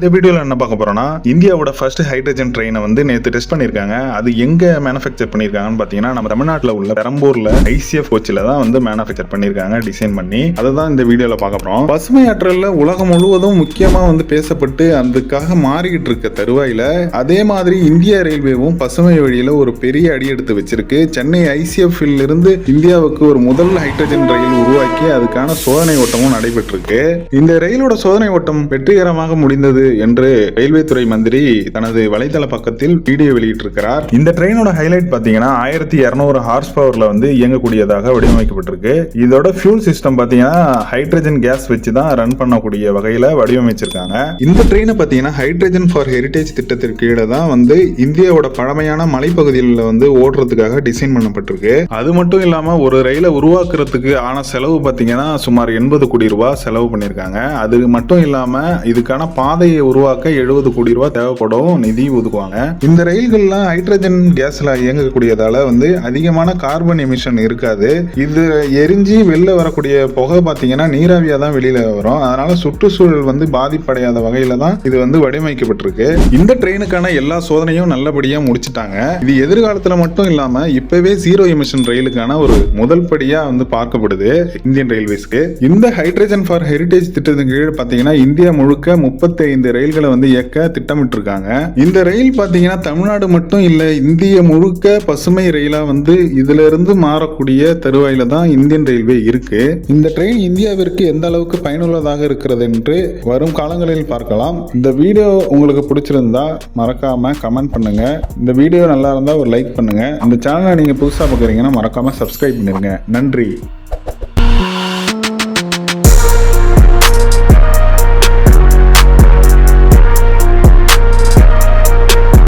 இந்த வீடியோவில் என்ன பார்க்க போகிறோம்னா இந்தியாவோட ஃபர்ஸ்ட் ஹைட்ரஜன் ட்ரெயினை வந்து நேற்று டெஸ்ட் பண்ணியிருக்காங்க. அது எங்கே மேனுஃபேக்சர் பண்ணியிருக்காங்கன்னு பார்த்தீங்கன்னா நம்ம தமிழ்நாட்டில் உள்ள பெரம்பூரில் ஐசிஎஃப் கோச்சில் தான் வந்து மேனுஃபேக்சர் பண்ணியிருக்காங்க டிசைன் பண்ணி. அதை தான் இந்த வீடியோவில் பார்க்க போகிறோம் பசுமை ஆற்றலில் உலகம் முழுவதும் முக்கியமாக வந்து பேசப்பட்டு அதுக்காக மாறிக்கிட்டு இருக்க தருவாயில அதே மாதிரி இந்திய ரயில்வேவும் பசுமை வழியில் ஒரு பெரிய அடி எடுத்து வச்சிருக்கு. சென்னை ஐசிஎஃப்ல இருந்து இந்தியாவுக்கு ஒரு முதல் ஹைட்ரஜன் ரயில் உருவாக்கி அதுக்கான சோதனை ஓட்டமும் நடைபெற்றிருக்கு. இந்த ரயிலோட சோதனை ஓட்டம் வெற்றிகரமாக முடிந்தது. என்று ரயில்வே துறை மந்திரி தனது வலைதள பக்கத்தில் வீடியோ வெளியிட்டிருக்கிறார். இந்த ட்ரெயினோட ஹைலைட் பாத்தீங்கன்னா ஆயிரத்தி இருநூறு ஹார்ஸ் பவர்ல வந்து இயங்கக்கூடியதாக வடிவமைக்கப்பட்டிருக்கு. இதோட ஃபியூல் சிஸ்டம் பாத்தீங்கன்னா ஹைட்ரஜன் கேஸ் வச்சு தான் ரன் பண்ணக்கூடிய வகையில வடிவமைச்சிருக்காங்க. இந்த ட்ரெயினை பாத்தீங்கன்னா ஹைட்ரஜன் ஃபார் ஹெரிடேஜ் திட்டத்திற்கு கீழே தான் வந்து இந்தியாவோட பழமையான மலைப்பகுதிகளில் வந்து ஓடுறதுக்காக டிசைன் பண்ணப்பட்டிருக்கு. அது மட்டும் இல்லாம ஒரு ரயிலை உருவாக்குறதுக்கு ஆன செலவு பாத்தீங்கன்னா சுமார் எண்பது கோடி ரூபாய் செலவு பண்ணியிருக்காங்க. அது மட்டும் இல்லாம இதுக்கான பாதையை உருவாக்க எழுபது கோடி ரூபாய் தேவைப்படும் நிதி ஒதுக்குவாங்க. இந்த ரயில்கள்லாம் ஹைட்ரஜன் கேஸ்ல இயங்கக்கூடியதால வந்து அதிகமான கார்பன் எமிஷன் இருக்காது. இது எரிஞ்சு வெளில வரக்கூடிய புகை பார்த்தீங்கன்னா நீராவியா தான் வெளியில வரும். அதனால சுற்றுச்சூழல் வந்து பாதிப்படையாத வகையில தான் இது வந்து வடிவமைக்கப்பட்டிருக்கு. இந்த ட்ரெயினுக்கான எல்லா சோதனையும் நல்லபடியா முடிச்சுட்டாங்க. இது எதிர்காலத்துல மட்டும் இல்லாம இப்பவே ஜீரோ எமிஷன் ரயிலுக்கான ஒரு முதல் படியா வந்து பார்க்கப்படுது இந்தியன் ரயில்வேஸ்க்கு இந்த ஹைட்ரஜன் ஃபார் ஹெரிடேஜ் திட்டத்தின் கீழ் பாத்தீங்கன்னா இந்தியா முழுக்க முப்பத்தி இந்த ரயில்களை வந்து இயக்க திட்டமிட்டிருக்காங்க. இந்த ரயில் பார்த்தீங்கன்னா தமிழ்நாடு மட்டும் இல்லை இந்திய முழுக்க பசுமை ரயிலாக வந்து இதிலிருந்து மாறக்கூடிய தருவாயில தான் இந்தியன் ரயில்வே இருக்கு. இந்த ட்ரெயின் இந்தியாவிற்கு எந்த அளவுக்கு பயனுள்ளதாக இருக்கிறது என்று வரும் காலங்களில் பார்க்கலாம். இந்த வீடியோ உங்களுக்கு பிடிச்சிருந்தா மறக்காம கமெண்ட் பண்ணுங்க. இந்த வீடியோ நல்லா இருந்தால் ஒரு லைக் பண்ணுங்க. இந்த சேனலை நீங்கள் புதுசாக பார்க்குறீங்கன்னா மறக்காம சப்ஸ்கிரைப் பண்ணிருங்க. நன்றி.